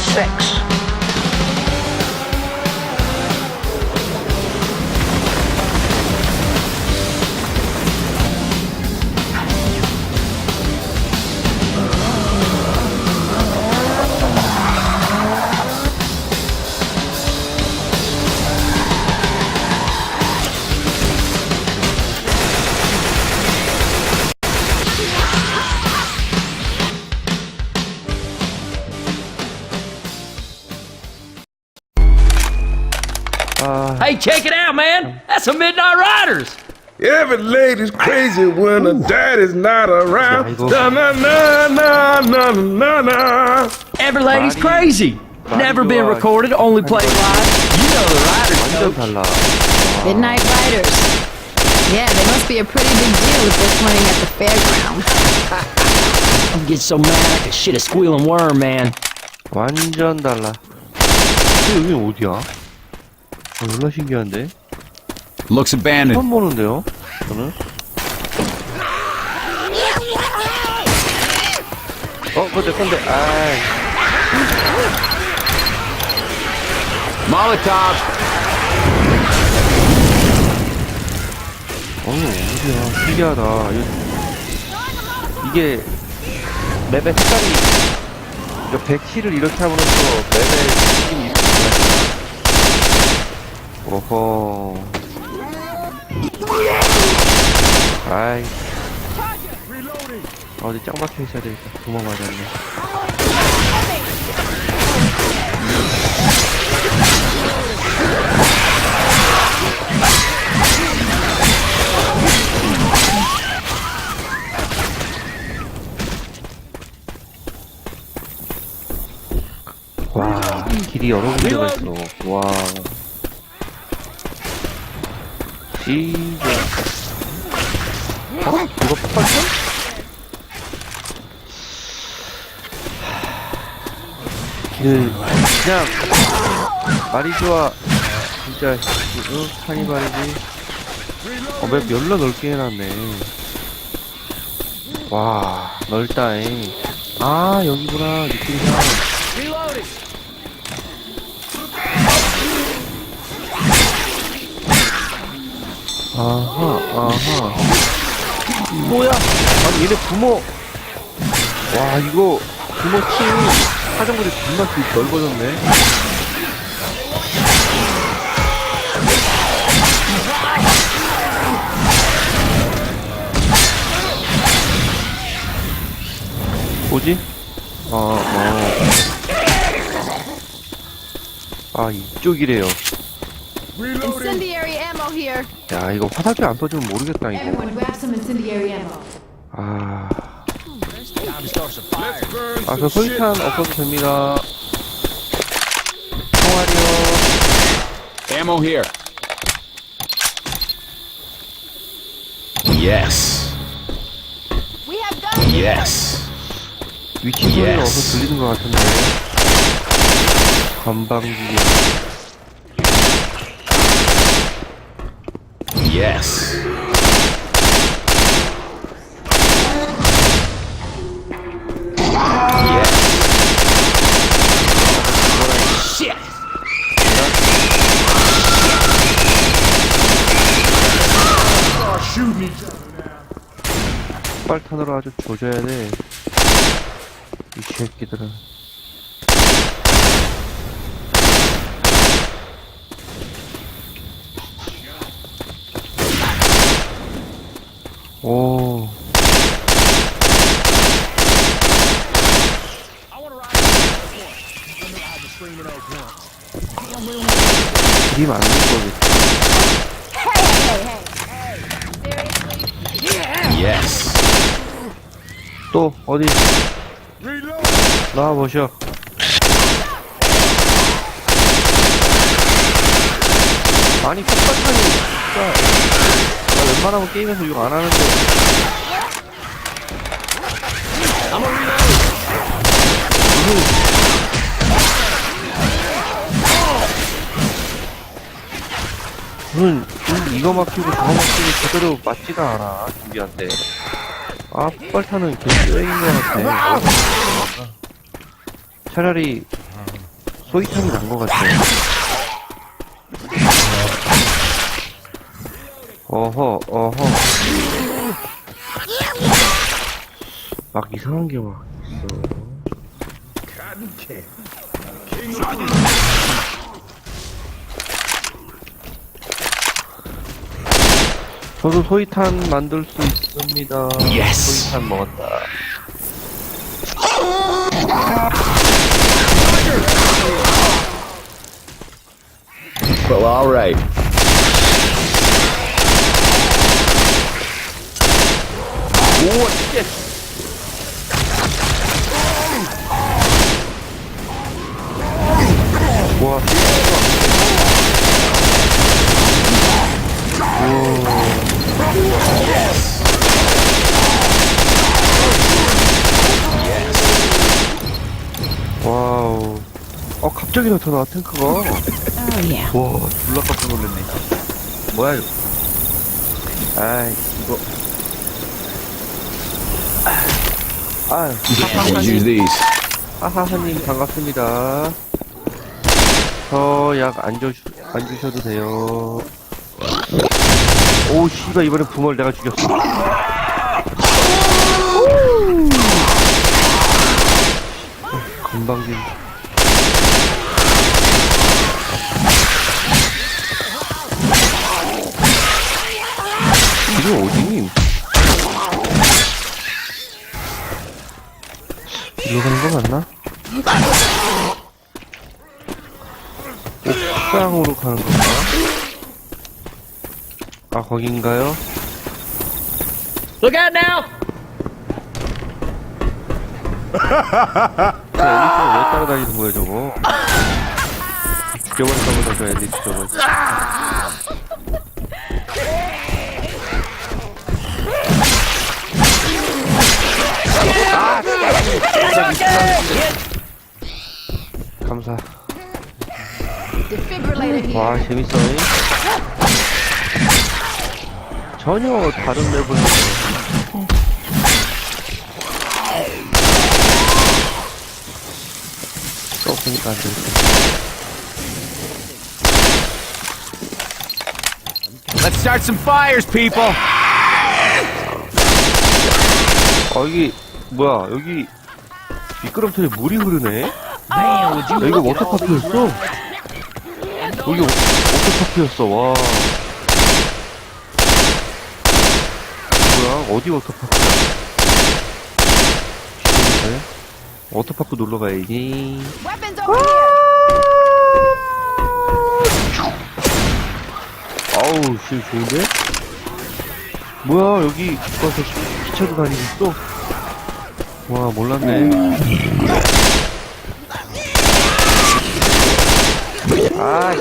sex. Hey, check it out, man. That's some Midnight Riders. Every lady's crazy when her daddy's not around. 아이고. Na na na na na na na. Every lady's Body- crazy. Never been 좋아. recorded, only played live. You know the Riders, 완전 coach. 달라. Midnight Riders. Yeah, they must be a pretty big deal if they're playing at the fairground. I get so mad I could shit a squealing worm, man. 완전 달라. 근데 여기 어디야? 어, 졸라 신기한데? Looks abandoned. 처음 보는데요? 저는? 어, 내 건데, 아이. Molotov. 어우, 어디야. 신기하다. 이거- 이게, 맵의 색깔이, 이거 백키를 이렇게 하면서 맵의 느낌이. 오호. 아이. 어디 짱 박혀 있어야 되겠다. 도망가자네. 와, 길이 여러 군데가 있어. 와. 진짜. 어? 이거 폭발했어? 그, 그냥, 말이 좋아. 진짜, 응, 카니발이지. 어, 맵 열로 넓게 해놨네. 와, 넓다잉. 아, 여기구나, 느낌상. 아하, 아하. 뭐야? 아니, 얘네 부모. 와, 이거, 부모 팀 사정거리 존나 넓- 넓어졌네. 뭐지? 아, 어. 아, 이쪽이래요. Incendiary ammo here. 야, 이거 화살표 안 터지면 모르겠다, 이거. Everyone grab some incendiary ammo. 아. 아, 저 소위탄 없어도 됩니다. 총알이요. Ammo here. Yes. We have guns. Yes. 위치 소리가 Yes. 어서 들리는 것 같은데. 건방지게. Yes. 빨탄으로 아주 조져야 돼. 이 새끼들은. 오. 길이 맞는 거겠지. Yes. 또, 어디? 나와 보셔. 아니, 폭발탄이, 진짜. 나 웬만하면 게임에서 욕 안 하는데. 무슨, 무슨 이거 막히고 저거 막히고 제대로 맞지가 않아, 준비한테. 아, 폭발탄은 개쓰레기인 것 같아. 차라리 소이탄이 난 것 같아. 어허, 어허. 막 이상한 게 막 있어. 저도 소이탄 만들 수 있습니다. Yes. 소이탄 먹었다. Well, all right. 와, 와우. 어, 갑자기 나타나, 탱크가. 와, Oh, yeah. 졸라 깜짝 놀랐네. 뭐야, 이거. 아이, 이거. 아, Let's use these. 하하하님, 반갑습니다. 저 약안 주, 안 주셔도 돼요. 오, 씨발, 이번에 부모를 내가 죽였어. 건방진. 이게 어디니? 일로 가는 거 맞나? 옥상으로 가는 건가? 아, 거긴가요? Look out now! 저 엘리트를 왜 따라다니는 거야, 저거? 죽여버릴까 보다, 저 엘리트 저거. 감사. 와, 재밌어. 잉? 전혀 다른 맵을. 또 보니까 안 되겠다. Let's start some fires, people. 어, 여기, 뭐야, 여기, 미끄럼틀에 물이 흐르네? At all these 워터파크였어? 여기 워- 워터파크였어, 와. 뭐야, 어디 워터파크야? 죽겠는데? 워터파크 놀러 가야지. Here. 아우, 씨, 좋은데? 뭐야, 여기 가서 기차도 다니고 있어? 와, 몰랐네. 아,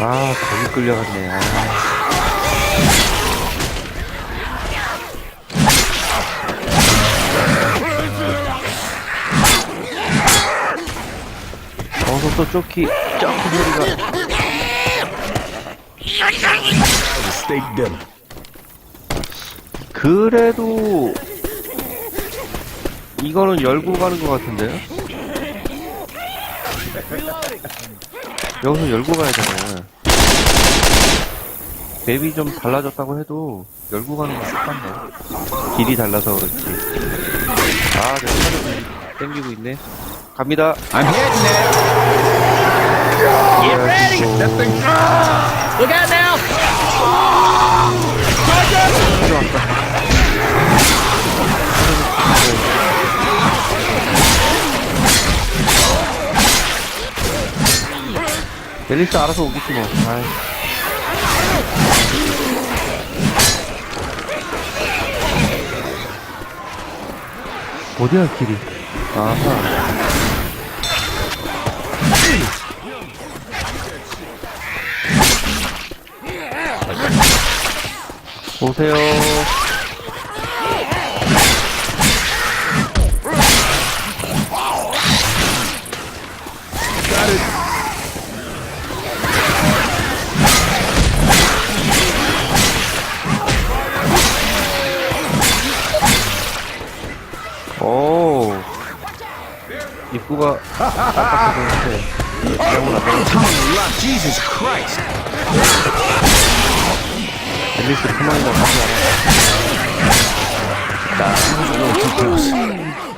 아, 거기 끌려갔네. 아. 어서 또쪼 그래도, 이거는 열고 가는 것 같은데요? 여기서 열고 가야 되잖아요. 맵이 좀 달라졌다고 해도, 열고 가는 건 똑같네. 길이 달라서 그렇지. 아, 내 차를 땡기고 있네. 갑니다. I'm hitting it. Get ready! Look out now! 앨리스 알아서 오겠지 뭐. 아이. 어디야 길이? 아하. 오세요. 입구가 깜빡해서 영문 앞에. 앨리스 투망이랑 같이 알아. That